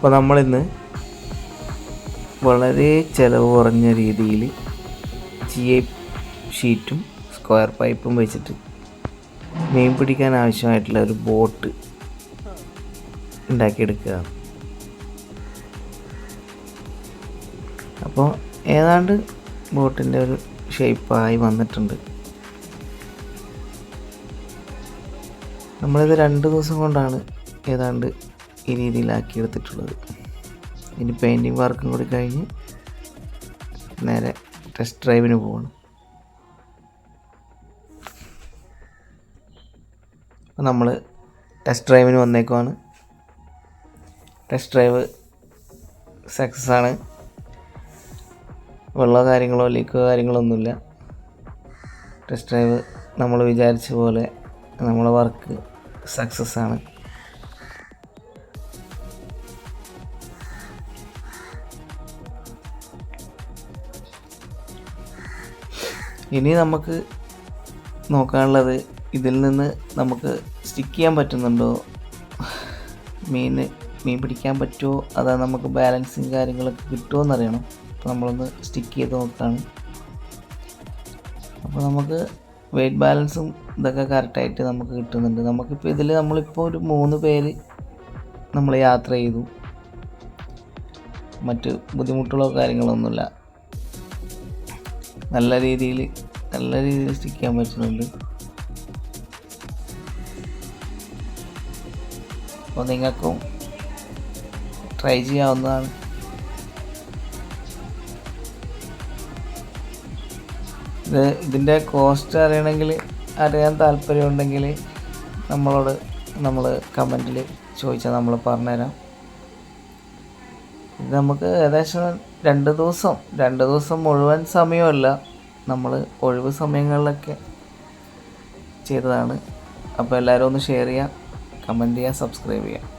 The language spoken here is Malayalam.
അപ്പോൾ നമ്മളിന്ന് വളരെ ചിലവ് കുറഞ്ഞ രീതിയിൽ ജി ഐ ഷീറ്റും സ്ക്വയർ പൈപ്പും വെച്ചിട്ട് മീൻ പിടിക്കാൻ ആവശ്യമായിട്ടുള്ള ഒരു ബോട്ട് ഉണ്ടാക്കിയെടുക്കുക. അപ്പോൾ ഏതാണ്ട് ബോട്ടിന്റെ ഒരു ഷേപ്പായി വന്നിട്ടുണ്ട്. നമ്മളിത് രണ്ട് ദിവസം കൊണ്ടാണ് ഏതാണ്ട് ഈ രീതിയിലാക്കി എടുത്തിട്ടുള്ളത്. ഇനി പെയിന്റിങ് വർക്കും കൂടി കഴിഞ്ഞ് നേരെ ടെസ്റ്റ് ഡ്രൈവിന് പോകണം അപ്പോൾ നമ്മൾ ടെസ്റ്റ് ഡ്രൈവിന് വന്നേക്കുവാണ്. ടെസ്റ്റ് ഡ്രൈവ് സക്സസ് ആണ്. വെള്ളമോ കാര്യങ്ങളോ ലീക്കോ കാര്യങ്ങളോ ഒന്നുമില്ല ടെസ്റ്റ് ഡ്രൈവ് നമ്മൾ വിചാരിച്ച പോലെ നമ്മളെ വർക്ക് സക്സസ് ആണ്. ഇനി നമുക്ക് നോക്കാനുള്ളത് ഇതിൽ നിന്ന് നമുക്ക് സ്റ്റിക്ക് ചെയ്യാൻ പറ്റുന്നുണ്ടോ? മീൻ മീൻ പിടിക്കാൻ പറ്റുമോ? അതാ നമുക്ക് ബാലൻസിങ് കാര്യങ്ങളൊക്കെ കിട്ടുമോ എന്നറിയണം അപ്പോൾ നമ്മളൊന്ന് സ്റ്റിക്ക് ചെയ്ത് നോക്കുകയാണ് അപ്പോൾ നമുക്ക് വെയിറ്റ് ബാലൻസും ഇതൊക്കെ കറക്റ്റായിട്ട് നമുക്ക് കിട്ടുന്നുണ്ട്. നമുക്കിപ്പോൾ ഇതിൽ നമ്മളിപ്പോൾ ഒരു മൂന്ന് പേര് നമ്മൾ യാത്ര ചെയ്തു. മറ്റ് ബുദ്ധിമുട്ടുകളോ കാര്യങ്ങളോ ഒന്നുമില്ല നല്ല രീതിയിൽ നല്ല രീതിയിൽ സ്റ്റിക്ക് ചെയ്യാൻ പറ്റുന്നുണ്ട്. അപ്പോൾ നിങ്ങൾക്കും ട്രൈ ചെയ്യാവുന്നതാണ്. ഇത് ഇതിന്റെ കോസ്റ്റ് അറിയണമെങ്കിൽ അറിയാൻ താല്പര്യമുണ്ടെങ്കിൽ നമ്മളോട് നമ്മൾ കമന്റിൽ ചോദിച്ചാൽ നമ്മൾ പറഞ്ഞുതരാം. നമുക്ക് ഏകദേശം രണ്ട് ദിവസം രണ്ട് ദിവസം മുഴുവൻ സമയമല്ല നമ്മൾ ഒഴിവ് സമയങ്ങളിലൊക്കെ ചെയ്തതാണ്. അപ്പോൾ എല്ലാവരും ഒന്ന് ഷെയർ ചെയ്യുക കമന്റ് ചെയ്യുക സബ്സ്ക്രൈബ് ചെയ്യുക